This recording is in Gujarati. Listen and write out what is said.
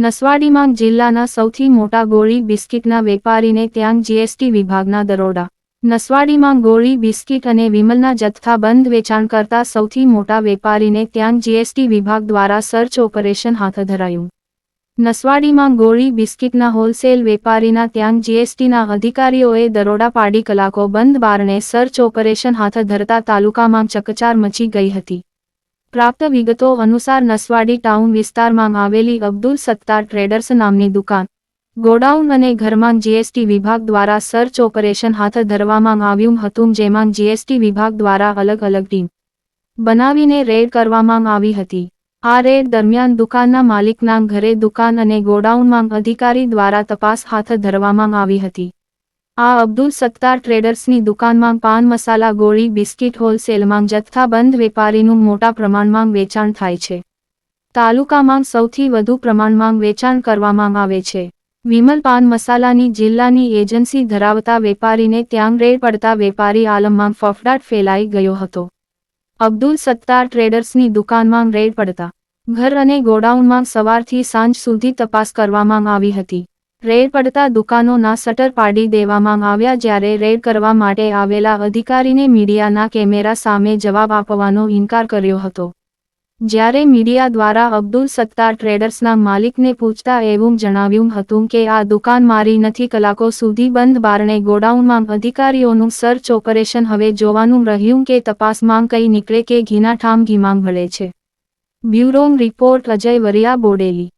નસવાડીમાં જિલ્લાના સૌથી મોટા ગોળી બિસ્કિટના વેપારીને ત્યાં જીએસટી વિભાગના દરોડા. નસવાડીમાં ગોળી બિસ્કિટ અને વિમલના જથ્થાબંધ વેચાણ કરતા સૌથી મોટા વેપારીને ત્યાં જીએસટી વિભાગ દ્વારા સર્ચ ઓપરેશન હાથ ધરાયું. નસવાડીમાં ગોળી, બિસ્કિટના હોલસેલ વેપારીના ત્યાં જીએસટીના અધિકારીઓએ દરોડા પાડી કલાકો બંધ બારણે સર્ચ ઓપરેશન હાથ ધરતા તાલુકામાં ચકચાર મચી ગઈ હતી. પ્રાપ્ત વિગતો અનુસાર નસવાડી ટાઉન વિસ્તારમાં આવેલી અબ્દુલ સત્તાર ટ્રેડર્સ નામની દુકાન, ગોડાઉન અને ઘરમાં જીએસટી વિભાગ દ્વારા સર્ચ ઓપરેશન હાથ ધરવામાં આવ્યું હતું જેમાં જીએસટી વિભાગ દ્વારા અલગ અલગ ટીમ બનાવીને રેડ કરવામાં આવી હતી. આ રેડ દરમિયાન દુકાનના માલિકના ઘરે દુકાન અને ગોડાઉનમાં અધિકારી દ્વારા તપાસ હાથ ધરવામાં આવી હતી. આ અબ્દુલ સત્તાર ટ્રેડર્સની દુકાનમાં પાન મસાલા, ગોળી, બિસ્કિટ હોલસેલમાં જથ્થાબંધ વેપારીનું મોટા પ્રમાણમાં વેચાણ થાય છે. તાલુકામાં સૌથી વધુ પ્રમાણમાં વેચાણ કરવામાં આવે છે. વિમલ પાન મસાલાની જિલ્લાની એજન્સી ધરાવતા વેપારીને ત્યાં રેડ પડતા વેપારી આલમમાં ફફડાટ ફેલાઈ ગયો હતો. અબ્દુલ સત્તાર ટ્રેડર્સની દુકાનમાં રેડ પડતા. ઘર અને ગોડાઉનમાં સવારથી સાંજ સુધી તપાસ કરવામાં આવી હતી. રેડ પડતા દુકાનોના શટર પાડી દેવામાં આવ્યા જ્યારે રેડ કરવા માટે આવેલા અધિકારીને મીડિયાના કેમેરા સામે જવાબ આપવાનો ઇનકાર કર્યો હતો. જ્યારે મીડિયા દ્વારા અબ્દુલ સત્તાર ટ્રેડર્સના માલિકને પૂછતા એવું જણાવ્યું હતું કે આ દુકાન મારી નથી, કલાકો સુધી બંધ, બારણે ગોડાઉનમાં અધિકારીઓનું સર્ચ ઓપરેશન હવે જોવાનું રહ્યું કે તપાસમાં કઈ નીકળે કે ઘીના ઠામ ઘીમાં ભળે છે. Bureau report Ajay Variya, Bodeli.